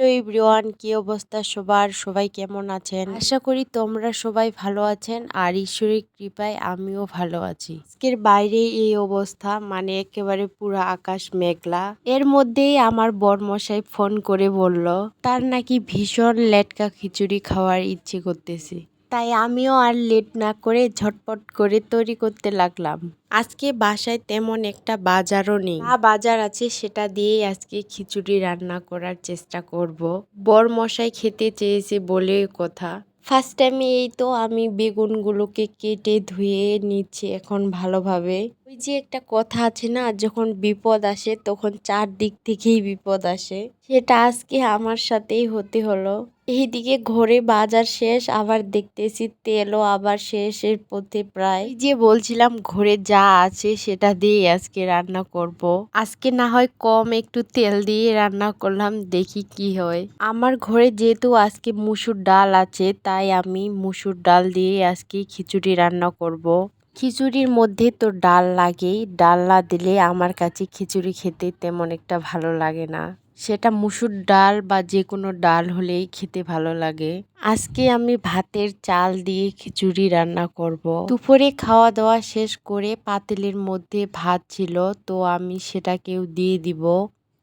Hello everyone কি অবস্থা সবার? সবাই কেমন আছেন? আশা করি তোমরা সবাই ভালো আছেন আর ঈশ্বরের কৃপায় আমিও ভালো আছি। আজকের বাইরে এই অবস্থা মানে একেবারে পুরো আকাশ মেঘলা। এর মধ্যেই আমার বরমশাই ফোন করে বলল তার নাকি ভীষণ লেটকা খিচুড়ি খাওয়ার ইচ্ছে করতেছে। তাই আমিও আর লেট না করে ঝটপট করে তৈরি করতে লাগলাম। আজকে বাসায় তেমন একটা বাজারও নেই। যা বাজার আছে সেটা দিয়েই আজকে খিচুড়ি রান্না করার চেষ্টা করব। বর মশাই খেতে চেয়েছে বলে কথা। ফার্স্ট টাইমে এই তো আমি বেগুনগুলোকে কেটে ধুয়ে নিচ্ছি এখন ভালোভাবে। ওই যে একটা কথা আছে না, যখন বিপদ আসে তখন চারদিক থেকেই বিপদ আসে। সেটা আজকে আমার সাথেই হতে হলো। এইদিকে ঘরে বাজার শেষ, আবার দেখতেছি তেলও আবার শেষের পথে প্রায় যে বলছিলাম ঘরে যা আছে সেটা দিয়ে আজকে রান্না করব। আজকে না হয় কম একটু তেল দিয়ে রান্না করলাম, দেখি কি হয় আমার ঘরে যেহেতু আজকে মুসুর ডাল আছে, তাই আমি মুসুর ডাল দিয়ে আজকে খিচুড়ি রান্না করব। খিচুড়ির মধ্যে তো ডাল লাগেই। ডাল না দিলে আমার কাছে খিচুড়ি খেতে তেমন একটা ভালো লাগে না। সেটা মুসুর ডাল বা যে কোনো ডাল হলেই খেতে ভালো লাগে। আজকে আমি ভাতের চাল দিয়ে খিচুড়ি রান্না করব। দুপুরে খাওয়া দাওয়া শেষ করে পাতিলের মধ্যে ভাত ছিল, তো আমি সেটাকেও দিয়ে দিব।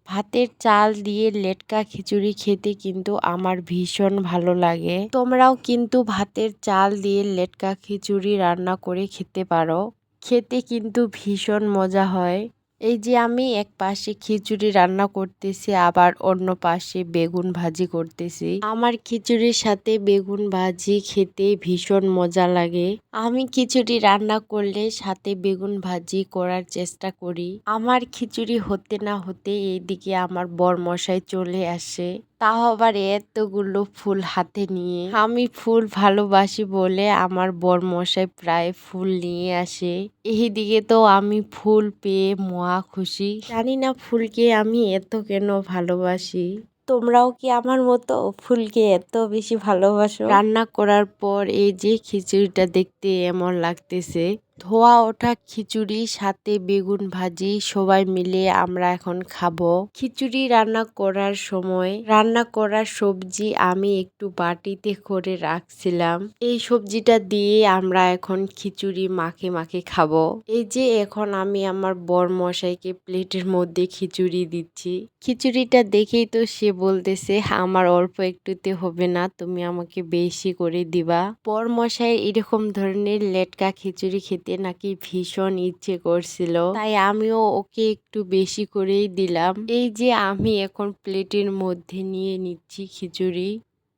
ভাতের চাল দিয়ে লেটকা খিচুড়ি খেতে কিন্তু আমার ভীষণ ভালো লাগে। তোমরাও কিন্তু ভাতের চাল দিয়ে লেটকা খিচুড়ি রান্না করে খেতে পারো। খেতে কিন্তু ভীষণ মজা হয়। এই যে আমি এক পাশে খিচুড়ি রান্না করতেছি, আবার অন্য পাশে বেগুন ভাজি করতেছি। আমার খিচুড়ির সাথে বেগুন ভাজি খেতে ভীষণ মজা লাগে। আমি খিচুড়ি রান্না করলে সাথে বেগুন ভাজি করার চেষ্টা করি। আমার খিচুড়ি হতে না হতে এইদিকে আমার বর মশাই চলে আসে। তাও আবার এতগুলো ফুল হাতে নিয়ে। আমি ফুল ভালোবাসি বলে আমার বর মশাই প্রায় ফুল নিয়ে আসে। এইদিকে তো আমি ফুল পেয়ে মহা খুশি। জানি না ফুলকে আমি এত কেন ভালোবাসি। তোমরাও কি আমার মতো ফুলকে এত বেশি ভালোবাসো? রান্না করার পর এই যে খিচুড়িটা দেখতে এমন লাগতেছে। ধোয়া ওঠা খিচুড়ি, সাথে বেগুন ভাজি, সবাই মিলে আমরা এখন খাব। খিচুড়ি রান্না করার সময়, রান্না করার সবজি আমি একটু বাটিতে করে রাখছিলাম। এই সবজিটা দিয়ে আমরা এখন খিচুড়ি মাখে মাখে খাব। এই যে এখন আমি আমার বর মশাইকে প্লেটের মধ্যে খিচুড়ি দিচ্ছি। খিচুড়িটা দেখেই তো সে বলতেছে, আমার অল্প একটুতে হবে না, তুমি আমাকে বেশি করে দিবা। বর মশাই এরকম ধরনের লেটকা খিচুড়ি খেতে খেতে নাকি ভীষণ ইচ্ছে করছিল। তাই আমিও ওকে একটু বেশি করেই দিলাম। এই যে আমি এখন প্লেটের মধ্যে নিয়ে নিচ্ছি খিচুড়ি।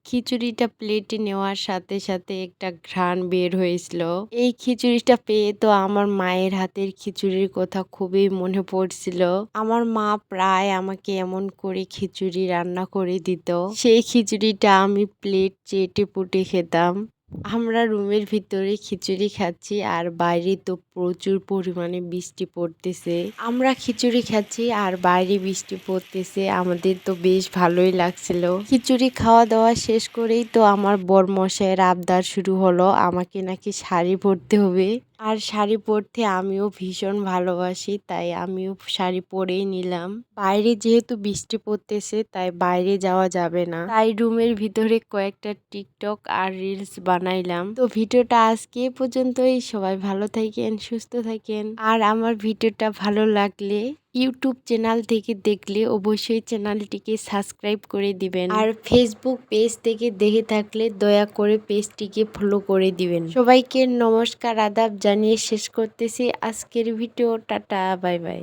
খিচুড়িটা প্লেটে নেওয়ার সাথে সাথে একটা ঘ্রাণ বের হয়েছিল। এই খিচুড়িটা পেয়ে তো আমার মায়ের হাতের খিচুড়ির কথা খুবই মনে পড়ছিল। আমার মা প্রায় আমাকে এমন করে খিচুড়ি রান্না করে দিত। সেই খিচুড়িটা আমি প্লেট চেটে পুটে খেতাম। আমরা রুমের ভিতরে খিচুড়ি খাচ্ছি আর বাইরে তো প্রচুর পরিমাণে বৃষ্টি পড়তেছে। আমরা খিচুড়ি খাচ্ছি আর বাইরে বৃষ্টি পড়তেছে। আমাদের তো বেশ ভালোই লাগছিল। খিচুড়ি খাওয়া দাওয়া শেষ করেই তো আমার বর মশাইয়ের আবদার শুরু হলো, আমাকে নাকি শাড়ি পরতে হবে। আর শাড়ি পরতে আমিও ভীষণ ভালোবাসি, তাই আমিও শাড়ি পরেই নিলাম। বাইরে যেহেতু বৃষ্টি পড়তেছে, তাই বাইরে যাওয়া যাবে না। তাই রুমের ভিতরে কয়েকটা টিকটক আর রিলস বানাইলাম। তো ভিডিওটা আজকে পর্যন্তই। সবাই ভালো থাকেন, সুস্থ থাকেন। আর আমার ভিডিওটা ভালো লাগলে ইউটিউব চ্যানেল থেকে দেখলে অবশ্যই চ্যানেলটিকে সাবস্ক্রাইব করে দিবেন। আর ফেসবুক পেজ থেকে দেখে থাকলে দয়া করে পেজটিকে ফলো করে দিবেন। সবাইকে নমস্কার, আদাব জানিয়ে শেষ করতেছি। আজকের ভিডিও টাটা বাই বাই